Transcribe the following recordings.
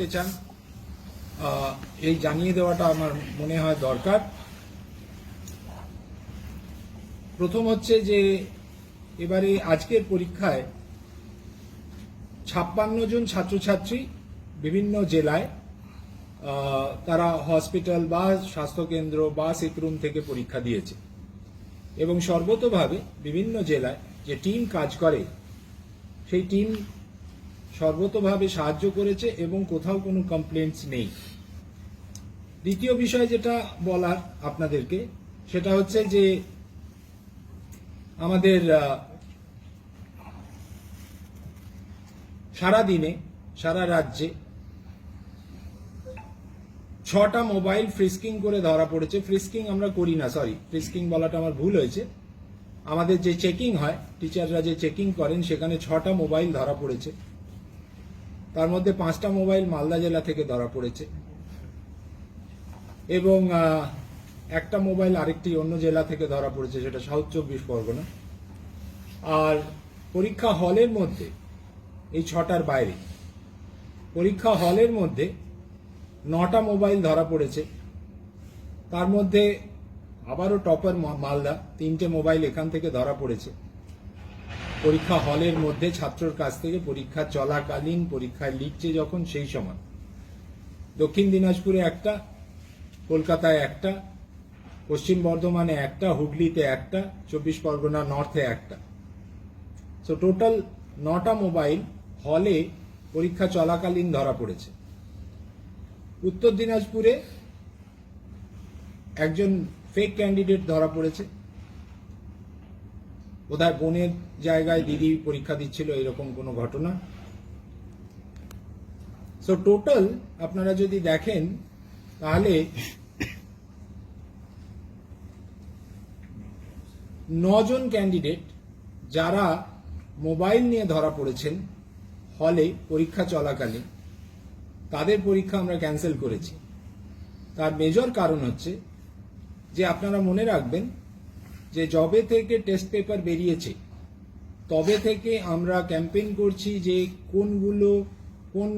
করতে চান এই জানিয়ে দেওয়াটা আমার মনে হয় দরকার। প্রথম হচ্ছে যে, এবারে আজকের পরীক্ষায় ছাপ্পান্ন জন ছাত্রছাত্রী বিভিন্ন জেলায় তারা হসপিটাল বা স্বাস্থ্যকেন্দ্র বা সিকরুম থেকে পরীক্ষা দিয়েছে। এবং সর্বতভাবে বিভিন্ন জেলায় যে টিম কাজ করে, সেই টিম সর্বতভাবে সাহায্য করেছে এবং কোথাও কোনো কমপ্লেন্টস নেই। দ্বিতীয় বিষয় যেটা বলার আপনাদেরকে, সেটা হচ্ছে যে আমাদের সারা দিনে সারা রাজ্যে ছটা মোবাইল ফ্রিস্কিং করে ধরা পড়েছে। ফ্রিস্কিং আমরা করি না সরি ফ্রিস্কিং বলাটা আমার ভুল হয়েছে। আমাদের যে চেকিং হয় টিচাররা যে চেকিং করেন, সেখানে ছটা মোবাইল ধরা পড়েছে। তার মধ্যে পাঁচটা মোবাইল মালদা জেলা থেকে ধরা পড়েছে। এবং একটা মোবাইল আরেকটি অন্য জেলা থেকে ধরা পড়েছে, সেটা সাউথ চব্বিশ পরগনা। আর পরীক্ষা হলের মধ্যে, এই ছটার বাইরে, পরীক্ষা হলের মধ্যে নটা মোবাইল ধরা পড়েছে। তার মধ্যে আবারও টপার মালদা, তিনটে মোবাইল এখান থেকে ধরা পড়েছে। পরীক্ষা হলের মধ্যে ছাত্রর কাছ থেকে পরীক্ষা চলাকালীন পরীক্ষায় লিখছে যখন সেই সময়। দক্ষিণ দিনাজপুরে একটা, কলকাতায় একটা, পশ্চিম বর্ধমানে একটা, হুগলিতে একটা, চব্বিশ পরগনা নর্থে একটা। সো টোটাল নটা মোবাইল হলে পরীক্ষা চলাকালীন ধরা পড়েছে। উত্তর দিনাজপুরে একজন ফেক ক্যান্ডিডেট ধরা পড়েছে। বোধহয় বোনের জায়গায় দিদি পরীক্ষা দিচ্ছিল, এরকম কোনো ঘটনা? সো টোটাল আপনারা যদি দেখেন, তাহলে নজন ক্যান্ডিডেট যারা মোবাইল নিয়ে ধরা পড়েছেন, হলে পরীক্ষা চলাকালীন, তাদের পরীক্ষা আমরা ক্যান্সেল করেছি। তার মেজর কারণ হচ্ছে যে, আপনারা মনে রাখবেন যে জবে থেকে টেস্ট পেপার বেরিয়েছে, তবে থেকে আমরা ক্যাম্পেইন করছি যে কোনগুলো, কোন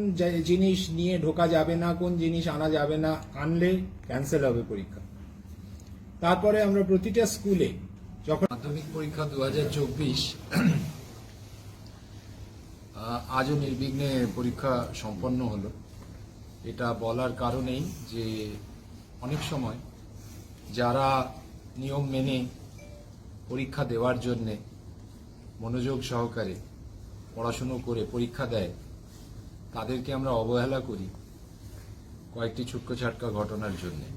জিনিস নিয়ে ঢোকা যাবে না, কোন জিনিস আনা যাবে না, আনলে ক্যান্সেল হবে পরীক্ষা। তারপরে আমরা প্রতিটা স্কুলে যখন মাধ্যমিক পরীক্ষা দু হাজার চব্বিশ আজও নির্বিঘ্নে পরীক্ষা সম্পন্ন হলো। এটা বলার কারণেই যে অনেক সময় যারা নিয়ম মেনে পরীক্ষা দেওয়ার জন্যে মনোযোগ সহকারে পড়াশুনো করে পরীক্ষা দেয়, তাদেরকে আমরা অবহেলা করি কয়েকটি ছুটকো ছাটকা ঘটনার জন্যে।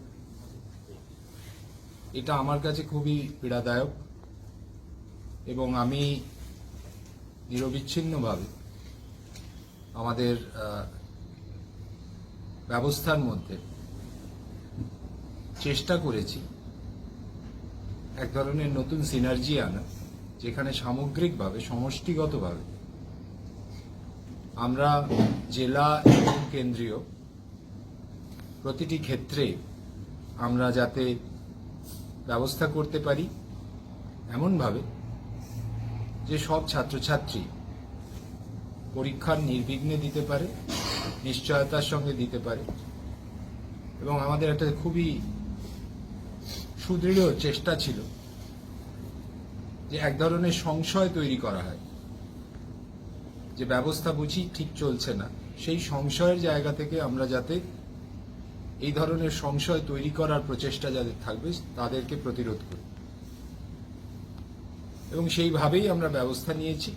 এটা আমার কাছে খুবই পীড়াদায়ক এবং আমি নিরবিচ্ছিন্নভাবে আমাদের ব্যবস্থার মধ্যে চেষ্টা করেছি এক ধরনের নতুন সিনার্জি আনা, যেখানে সামগ্রিকভাবে, সমষ্টিগতভাবে আমরা জেলা এবং কেন্দ্রীয় প্রতিটি ক্ষেত্রে আমরা যাতে ব্যবস্থা করতে পারি, এমনভাবে যে সব ছাত্রছাত্রী পরীক্ষার নির্বিঘ্নে দিতে পারে, নিশ্চয়তার সঙ্গে দিতে পারে এবং আমাদের একটা খুবই সুদৃঢ় চেষ্টা ছিল যে এক ধরনের সংশয় তৈরি করা হয়। যে ব্যবস্থা বুঝি ঠিক চলছে না। সেই সংশয়ের জায়গা থেকে আমরা যাতে এই ধরনের সংশয় তৈরি করার প্রচেষ্টা যাদের থাকবে, তাদেরকে প্রতিরোধ করি। এবং সেইভাবেই আমরা ব্যবস্থা নিয়েছি।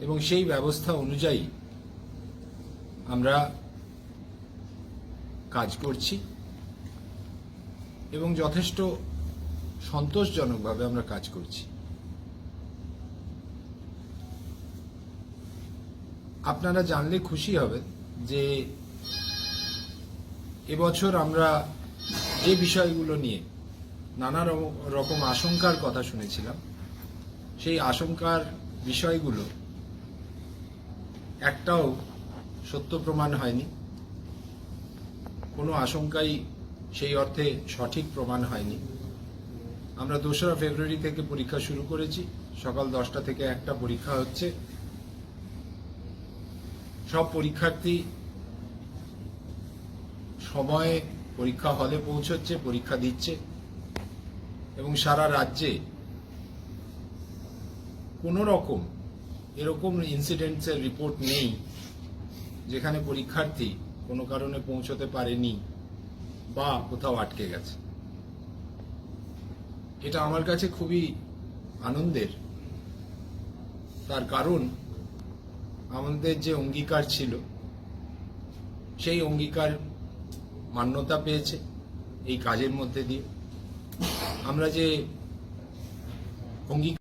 এবং সেই ব্যবস্থা অনুযায়ী আমরা কাজ করছি। এবং যথেষ্ট সন্তোষজনকভাবে আমরা কাজ করছি। আপনারা জানলে খুশি হবেন যে এবছর আমরা যে বিষয়গুলো নিয়ে নানা রকম আশঙ্কার কথা শুনেছিলাম, সেই আশঙ্কার বিষয়গুলো একটাও সত্য প্রমাণ হয়নি। কোনো আশঙ্কাই সেই অর্থে সঠিক প্রমাণ হয়নি। আমরা দোসরা ফেব্রুয়ারি থেকে পরীক্ষা শুরু করেছি। সকাল দশটা থেকে একটা পরীক্ষা হচ্ছে। সব পরীক্ষার্থী সময়ে পরীক্ষা হলে পৌঁছচ্ছে, পরীক্ষা দিচ্ছে এবং সারা রাজ্যে কোনো রকম এরকম ইনসিডেন্টসের রিপোর্ট নেই যেখানে পরীক্ষার্থী কোনো কারণে পৌঁছতে পারেনি। বা কোথাও আটকে গেছে। এটা আমার কাছে খুবই আনন্দের। তার কারণ, আমাদের যে অঙ্গীকার ছিল, সেই অঙ্গীকার মান্যতা পেয়েছে এই কাজের মধ্যে দিয়ে। আমরা যে অঙ্গীকার